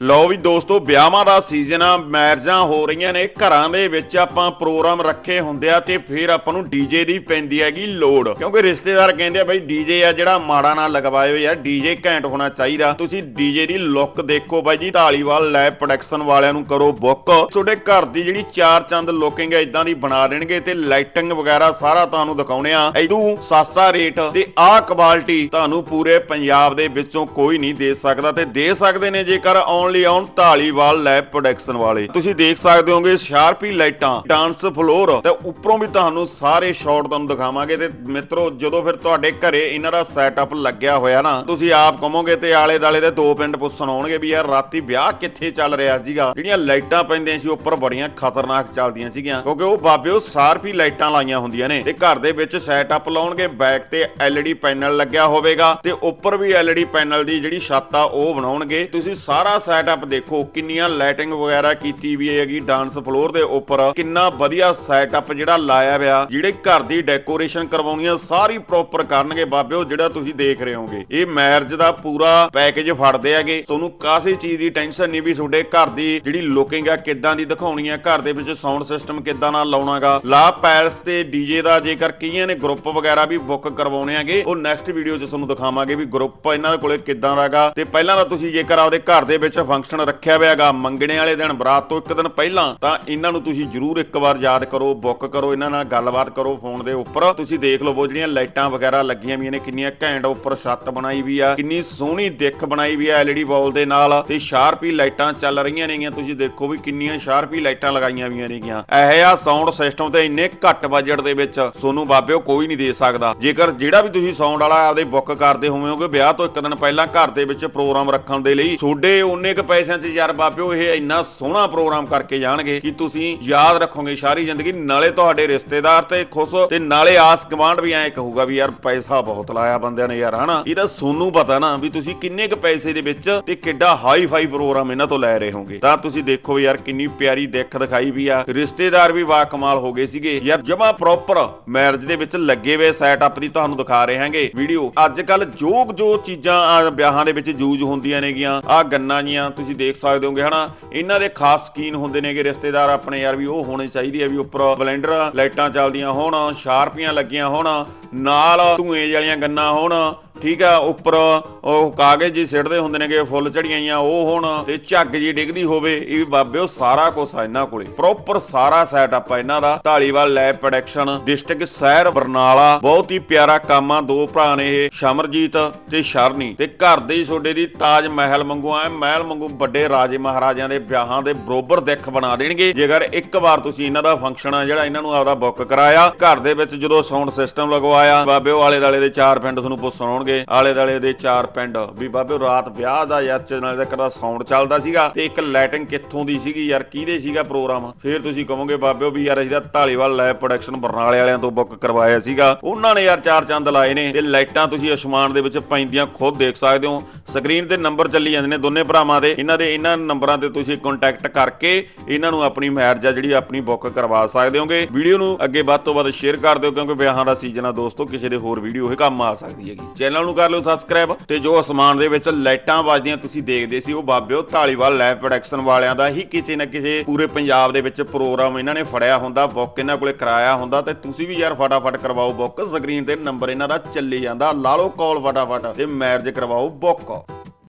ਲਓ ਵੀ ਦੋਸਤੋ, ਵਿਆਹਾਂ ਦਾ ਸੀਜ਼ਨ ਆ ਮੈਰਿਜਾਂ ਹੋ ਰਹੀਆਂ ਨੇ, ਘਰਾਂ ਦੇ ਵਿੱਚ ਆਪਾਂ ਪ੍ਰੋਗਰਾਮ ਰੱਖੇ ਹੁੰਦੇ ਆ ਤੇ ਫਿਰ ਆਪਾਂ ਨੂੰ ਡੀਜੇ ਦੀ ਪੈਂਦੀ ਹੈਗੀ ਲੋੜ। ਕਿਉਂਕਿ ਰਿਸ਼ਤੇਦਾਰ ਕਹਿੰਦੇ ਆ ਬਈ ਡੀਜੇ ਆ ਜਿਹੜਾ ਮਾੜਾ ਨਾ ਲਗਵਾਇਓ ਯਾਰ ਡੀਜੇ ਘੈਂਟ ਹੋਣਾ ਚਾਹੀਦਾ। ਤੁਸੀਂ ਡੀਜੇ ਦੀ ਲੁੱਕ ਦੇਖੋ ਬਾਈ ਜੀ ਢਾਲੀਵਾਲ ਲੈਬ ਪ੍ਰੋਡਕਸ਼ਨ ਵਾਲਿਆਂ ਨੂੰ ਕਰੋ ਬੁੱਕ ਤੁਹਾਡੇ ਘਰ ਦੀ ਜਿਹੜੀ ਚਾਰ ਚੰਦ ਲੁਕਿੰਗ ਹੈ ਇਦਾਂ ਦੀ ਬਣਾ ਦੇਣਗੇ ਤੇ ਲਾਈਟਿੰਗ ਵਗੈਰਾ ਸਾਰਾ ਤੁਹਾਨੂੰ ਦਿਖਾਉਣੇ ਆ। ਇਦੋਂ ਸਸਤਾ ਰੇਟ ਤੇ ਆਹ ਕੁਆਲਿਟੀ ਤੁਹਾਨੂੰ ਪੂਰੇ ਪੰਜਾਬ ਦੇ ਵਿੱਚੋਂ ਕੋਈ ਨਹੀਂ ਦੇ ਸਕਦਾ ਤੇ ਦੇ ਸਕਦੇ ਨੇ ਜੇਕਰ ਆਉਣ only on Dhaliwal lab production ਵਾਲੇ। ਤੁਸੀਂ ਦੇਖ ਸਕਦੇ ਹੋਗੇ ਸ਼ਾਰਪੀ ਲਾਈਟਾਂ ਡਾਂਸ ਫਲੋਰ ਤੇ ਉੱਪਰੋਂ ਵੀ ਤੁਹਾਨੂੰ ਸਾਰੇ ਸ਼ਾਟ ਤੁਹਾਨੂੰ ਦਿਖਾਵਾਂਗੇ ਤੇ ਮਿੱਤਰੋ, ਜਦੋਂ ਫਿਰ ਤੁਹਾਡੇ ਘਰੇ ਇਹਨਾਂ ਦਾ ਸੈਟਅਪ ਲੱਗਿਆ ਹੋਇਆ ਨਾ, ਤੁਸੀਂ ਆਪ ਕਹੋਗੇ ਤੇ ਆਲੇ ਦਾਲੇ ਦੇ ਦੋ ਪਿੰਡ ਪੁੱਛਣ ਆਉਣਗੇ ਵੀ ਯਾਰ ਰਾਤੀ ਵਿਆਹ ਕਿੱਥੇ ਚੱਲ ਰਿਹਾ ਸੀਗਾ? ਜਿਹੜੀਆਂ ਲਾਈਟਾਂ ਪੈਂਦੀਆਂ ਸੀ, ਉੱਪਰ ਬੜੀਆਂ ਖਤਰਨਾਕ ਚੱਲਦੀਆਂ ਸੀਗੀਆਂ। ਕਿਉਂਕਿ ਉਹ ਬਾਬੇ ਉਹ ਸ਼ਾਰਪੀ ਲਾਈਟਾਂ ਲਾਈਆਂ ਹੁੰਦੀਆਂ ਨੇ ਤੇ ਘਰ ਦੇ ਵਿੱਚ ਸੈਟਅਪ ਲਾਉਣਗੇ ਬੈਕ ਤੇ LED ਪੈਨਲ ਲੱਗਿਆ ਹੋਵੇਗਾ ਤੇ ਉੱਪਰ ਵੀ LED ਪੈਨਲ ਦੀ ਜਿਹੜੀ ਛੱਤ ਆ, ਉਹ ਬਣਾਉਣਗੇ। ਤੁਸੀਂ ਸਾਰਾ ਸੈਟਅਪ ਦੇਖੋ, ਕਿੰਨੀਆਂ ਲਾਈਟਿੰਗ ਵਗੈਰਾ ਕੀਤੀ ਵੀ ਹੈਗੀ ਡਾਂਸ ਫਲੋਰ ਦੇ ਉੱਪਰ। ਕਿੰਨਾ ਵਧੀਆ ਸੈਟਅਪ ਜਿਹੜਾ ਲਾਇਆ ਹੋਇਆ, ਜਿਹੜੇ ਘਰ ਦੀ ਡੈਕੋਰੇਸ਼ਨ ਕਰਵਾਉਣੀ ਆ ਸਾਰੀ ਪ੍ਰੋਪਰ ਕਰਨਗੇ ਬਾਬਿਓ, ਜਿਹੜਾ ਤੁਸੀਂ ਦੇਖ ਰਹੇ ਹੋਗੇ। ਇਹ ਮੈਰਿਜ ਦਾ ਪੂਰਾ ਪੈਕੇਜ ਫੜਦੇ ਹੈਗੇ। ਤੁਹਾਨੂੰ ਕਾਸੀ ਚੀਜ਼ ਦੀ ਟੈਨਸ਼ਨ ਨਹੀਂ ਵੀ ਤੁਹਾਡੇ ਘਰ ਦੀ ਜਿਹੜੀ ਲੁਕਿੰਗ ਆ, ਕਿੱਦਾਂ ਦੀ ਦਿਖਾਉਣੀ ਆ, ਘਰ ਦੇ ਵਿੱਚ ਸਾਊਂਡ ਸਿਸਟਮ ਕਿੱਦਾਂ ਨਾਲ ਲਾਉਣਾਗਾ ਲਾ ਪੈਲਸ ਤੇ ਡੀਜੇ ਦਾ ਜੇਕਰ ਕਈਆਂ ਨੇ ਗਰੁੱਪ ਵਗੈਰਾ ਵੀ ਬੁੱਕ ਕਰਵਾਉਣੇ ਹੈਗੇ, ਉਹ ਨੈਕਸਟ ਵੀਡੀਓ 'ਚ ਤੁਹਾਨੂੰ ਦਿਖਾਵਾਂਗੇ ਵੀ ਗਰੁੱਪ ਇਹਨਾਂ ਦੇ ਕੋਲੇ ਕਿੱਦਾਂ ਦਾਗਾ ਤੇ ਪਹਿਲਾਂ ਤਾਂ ਤੁਸੀਂ ਜੇਕਰ ਆਪਦੇ ਘਰ ਦੇ ਵਿੱਚ ਫੰਕਸ਼ਨ ਰੱਖਿਆ ਹੋਇਆਗਾ ਮੰਗਣੇ ਵਾਲੇ ਦਿਨ, ਬਰਾਤ ਤੋਂ ਇੱਕ ਦਿਨ ਪਹਿਲਾਂ, ਤਾਂ ਇਹਨਾਂ ਨੂੰ ਤੁਸੀਂ ਜਰੂਰ ਇੱਕ ਵਾਰ ਯਾਦ ਕਰੋ, ਬੁੱਕ ਕਰੋ, ਇਹਨਾਂ ਨਾਲ ਗੱਲਬਾਤ ਕਰੋ ਫੋਨ ਦੇ ਉੱਪਰ। ਤੁਸੀਂ ਦੇਖ ਲਓ ਜਿਹੜੀਆਂ ਲਾਈਟਾਂ ਵਗੈਰਾ ਲੱਗੀਆਂ ਵੀਆਂ ਨੇ, ਕਿੰਨੀਆਂ ਘੈਂਟ ਉੱਪਰ ਛੱਤ ਬਣਾਈ ਵੀ ਆ, ਕਿੰਨੀ ਸੋਹਣੀ ਦਿੱਖ ਬਣਾਈ ਵੀ ਆ LED ਵਾਲ ਦੇ ਨਾਲ, ਤੇ ਸ਼ਾਰਪੀ ਲਾਈਟਾਂ ਚੱਲ ਰਹੀਆਂ ਨੇਗੀਆਂ। ਤੁਸੀਂ ਦੇਖੋ ਵੀ ਕਿੰਨੀਆਂ ਸ਼ਾਰਪੀ ਲਾਈਟਾਂ ਲਗਾਈਆਂ ਵੀਆਂ ਨੇਗੀਆਂ। ਇਹ ਆ ਸਾਊਂਡ ਸਿਸਟਮ ਤੇ ਇੰਨੇ ਘੱਟ ਬਜਟ ਦੇ ਵਿੱਚ ਸੋਨੂੰ ਬਾਬਿਓ ਕੋਈ ਨਹੀਂ ਦੇ ਸਕਦਾ। ਜੇਕਰ ਜਿਹੜਾ ਵੀ ਤੁਸੀਂ ਸਾਊਂਡ ਵਾਲਾ ਆਪਦੇ ਬੁੱਕ ਕਰਦੇ ਹੋਵੋਗੇ, ਵਿਆਹ ਤੋਂ ਇੱਕ ਦਿਨ ਪਹਿਲਾਂ ਘਰ ਦੇ ਵਿੱਚ ਪ੍ਰੋਗਰਾਮ ਰੱਖਣ ਦੇ ਲਈ, ਤੁਹਾਡੇ ਉਹਨੇ ਕ ਪੈਸਿਆਂ 'ਚ ਯਾਰ ਬਾਬਿਓ ਇਹ ਇੰਨਾ ਸੋਹਣਾ ਪ੍ਰੋਗਰਾਮ ਕਰਕੇ ਜਾਣਗੇ ਕਿ ਤੁਸੀਂ ਯਾਦ ਰੱਖੋਗੇ ਸਾਰੀ ਜ਼ਿੰਦਗੀ। ਨਾਲੇ ਤੁਹਾਡੇ ਰਿਸ਼ਤੇਦਾਰ ਤੇ ਖੁਸ਼ ਤੇ ਨਾਲੇ ਆਸ ਗਵਾਂਢ ਵੀ ਐਂ ਕਹੂਗਾ ਵੀ ਯਾਰ ਪੈਸਾ ਬਹੁਤ ਲਾਇਆ ਬੰਦਿਆਂ ਨੇ ਯਾਰ, ਹਨਾ? ਇਹ ਤਾਂ ਸੋਨੂੰ ਪਤਾ ਨਾ ਵੀ ਤੁਸੀਂ ਕਿੰਨੇ ਕ ਪੈਸੇ ਦੇ ਵਿੱਚ ਤੇ ਕਿੱਡਾ ਹਾਈ ਫਾਈ ਪ੍ਰੋਗਰਾਮ ਇਹਨਾਂ ਤੋਂ ਲੈ ਰਹੇ ਹੋਗੇ। ਤਾਂ ਤੁਸੀਂ ਦੇਖੋ ਵੀ ਯਾਰ ਕਿੰਨੀ ਪਿਆਰੀ ਦਿੱਖ ਦਿਖਾਈ ਵੀ ਆ। ਰਿਸ਼ਤੇਦਾਰ ਵੀ ਵਾ ਕਮਾਲ ਹੋ ਗਏ ਸੀਗੇ। ਯਾਰ ਜਮਾ ਪ੍ਰੋਪਰ ਮੈਰਿਜ ਦੇ ਵਿੱਚ ਲੱਗੇ ਹੋਏ ਸੈਟਅਪ ਦੀ ਤੁਹਾਨੂੰ ਦਿਖਾ ਰਹੇ ਹਾਂਗੇ। ਵੀਡੀਓ ਅੱਜ ਕੱਲ ਜੋ ਜੋ ਚੀਜ਼ਾਂ, ਆਹ ਵਿਆਹਾਂ ਦੇ ਵਿੱਚ ਯੂਜ਼ ਹੁੰਦੀਆਂ ਨੇਗੀਆਂ ਆ ਗੰਨਾ ਜੀਆਂ ਤੁਸੀਂ ਦੇਖ ਸਕਦੇ ਹੋਗੇ, ਹਨਾ? ਇਹਨਾਂ ਦੇ ਖਾਸ ਸਕੀਨ ਹੁੰਦੇ ਨੇਗੇ ਰਿਸ਼ਤੇਦਾਰ ਆਪਣੇ ਯਾਰ ਵੀ ਉਹ ਹੋਣੀ ਚਾਹੀਦੀ ਹੈ ਵੀ ਉੱਪਰ ਬਲੈਂਡਰ ਲਾਈਟਾਂ ਚੱਲਦੀਆਂ ਹੋਣ, ਸ਼ਾਰਪੀਆਂ ਲੱਗੀਆਂ ਹੋਣ, ਨਾਲ ਧੂਏ ਵਾਲੀਆਂ ਗੰਨਾਂ ਹੋਣ ਠੀਕ ਆ, ਉੱਪਰ ਉਹ ਕਾਗਜ਼ ਜੀ ਸਿੱਟਦੇ ਹੁੰਦੇ ਨੇਗੇ, ਫੁੱਲ ਝੜੀਆਂ ਉਹ ਹੁਣ ਤੇ ਝੱਗ ਜੀ ਡਿੱਗਦੀ ਹੋਵੇ, ਇਹ ਵੀ ਬਾਬਿਓ ਸਾਰਾ ਕੁਝ ਆ ਇਹਨਾਂ ਕੋਲੇ। ਪ੍ਰੋਪਰ ਸਾਰਾ ਸੈਟਅਪ ਆ ਇਹਨਾਂ ਦਾ ਢਾਲੀਵਾਲ ਲੈਬ ਪ੍ਰੋਡਕਸ਼ਨ ਡਿਸਟ੍ਰਿਕਟ ਸ਼ਹਿਰ, ਬਰਨਾਲਾ, ਬਹੁਤ ਹੀ ਪਿਆਰਾ ਕੰਮ ਆ, ਦੋ ਭਰਾ ਨੇ ਇਹ, ਸ਼ਮਰਜੀਤ ਤੇ ਸ਼ਰਨੀ। ਤੇ ਘਰ ਦੇ ਹੀ ਛੋਡੇ ਦੀ ਤਾਜ ਮਹਿਲ ਮੰਗੂ ਆ, ਮਹਿਲ ਮੰਗੂ ਵੱਡੇ ਰਾਜੇ ਮਹਾਰਾਜਿਆਂ ਦੇ ਵਿਆਹਾਂ ਦੇ ਬਰੋਬਰ ਦਿੱਖ ਬਣਾ ਦੇਣਗੇ। ਜੇਕਰ ਇੱਕ ਵਾਰ ਤੁਸੀਂ ਇਹਨਾਂ ਦਾ ਫੰਕਸ਼ਨ ਆ, ਜਿਹੜਾ ਇਹਨਾਂ ਨੂੰ ਆਪਦਾ ਬੁੱਕ ਕਰਾਇਆ, ਘਰ ਦੇ ਵਿੱਚ ਜਦੋਂ ਸਾਊਂਡ ਸਿਸਟਮ ਲਗਵਾਇਆ, ਬਾਬਿਓ ਆਲੇ ਦਾਲੇ ਦੇ ਚਾਰ ਪਿੰਡ ਤੁਹਾਨੂੰ ਪੁੱਛਣ ਆਉਣਗੇ ਆਲੇ ਦਾਲੇ ਦੇ ਚਾਰ ਪਿੰਡ। ਵੀ ਬਾਬੇ, ਰਾਤ ਵਿਆਹ ਦਾ ਯਾਰ ਚੈਨਲ ਦਾ ਕਦਾ ਸਾਊਂਡ ਚੱਲਦਾ ਸੀਗਾ ਤੇ ਇੱਕ ਲਾਈਟਿੰਗ ਕਿੱਥੋਂ ਦੀ ਸੀਗੀ ਯਾਰ, ਕਿਹਦੇ ਸੀਗਾ ਪ੍ਰੋਗਰਾਮ ਫਿਰ ਤੁਸੀਂ ਕਹੋਗੇ ਬਾਬਿਓ ਵੀ ਯਾਰ ਅਸੀਂ ਤਾਂ ਢਾਲੀਵਾਲ ਲੈਬ ਪ੍ਰੋਡਕਸ਼ਨ ਬਰਨਾਲੇ ਵਾਲਿਆਂ ਤੋਂ ਬੁੱਕ ਕਰਵਾਇਆ ਸੀਗਾ। ਉਹਨਾਂ ਨੇ ਯਾਰ ਚਾਰ ਚੰਦ ਲਾਏ ਨੇ ਤੇ ਲਾਈਟਾਂ ਤੁਸੀਂ ਅਸਮਾਨ ਦੇ ਵਿੱਚ ਪੈਂਦੀਆਂ, ਖੁਦ ਦੇਖ ਸਕਦੇ ਹੋ। ਸਕਰੀਨ ਤੇ ਨੰਬਰ ਚੱਲੀ ਜਾਂਦੇ ਨੇ ਦੋਨੇ ਭਰਾਵਾਂ ਦੇ। ਇਹਨਾਂ ਦੇ, ਇਹਨਾਂ ਨੰਬਰਾਂ ਤੇ ਤੁਸੀਂ ਕੰਟੈਕਟ ਕਰਕੇ ਇਹਨਾਂ ਨੂੰ ਆਪਣੀ ਮੈਰਿਜ ਆ ਜਿਹੜੀ ਆਪਣੀ ਬੁੱਕ ਕਰਵਾ ਸਕਦੇ ਹੋਗੇ। ਵੀਡੀਓ ਨੂੰ ਅੱਗੇ ਵੱਧ ਤੋਂ ਵੱਧ ਸ਼ੇਅਰ ਕਰ ਦਿਓ, ਕਿਉਂਕਿ ਵਿਆਹਾਂ ਦਾ ਸੀਜ਼ਨ ਆ ਦੋਸਤੋ, ਕਿਸੇ ਦੇ ਹੋਰ ਵੀਡੀਓ ਇਹ ਕੰਮ ਆ ਸਕਦੀ ਹੈਗੀ। ਚੈਨਲ ਨੂੰ ਕਰ ਲਿਓ ਸਬਸਕ੍ਰਾਈਬ ਤੇ ਜੋ ਅਸਮਾਨ ਦੇ ਵਿੱਚ ਲਾਈਟਾਂ ਵੱਜਦੀਆਂ ਤੁਸੀਂ ਦੇਖਦੇ ਸੀ ਉਹ ਬਾਬਿਓ ਢਾਲੀਵਾਲ ਲੈਬ ਪ੍ਰੋਡਕਸ਼ਨ ਵਾਲਿਆਂ ਦਾ ਹੀ ਕਿਸੇ ਨਾ ਕਿਸੇ ਪੂਰੇ ਪੰਜਾਬ ਦੇ ਵਿੱਚ ਪ੍ਰੋਗਰਾਮ ਇਹਨਾਂ ਨੇ ਫੜਿਆ ਹੁੰਦਾ ਬੁੱਕ ਇਹਨਾਂ ਕੋਲੇ ਕਰਾਇਆ ਹੁੰਦਾ ਤੇ ਤੁਸੀਂ ਵੀ ਯਾਰ ਫਟਾਫਟ ਕਰਵਾਓ ਬੁੱਕ ਸਕਰੀਨ ਤੇ ਨੰਬਰ ਇਹਨਾਂ ਦਾ ਚੱਲੀ ਜਾਂਦਾ, ਲਾ ਲਓ ਕਾਲ ਫਟਾਫਟ ਤੇ ਮੈਰਿਜ ਕਰਵਾਓ ਬੁੱਕ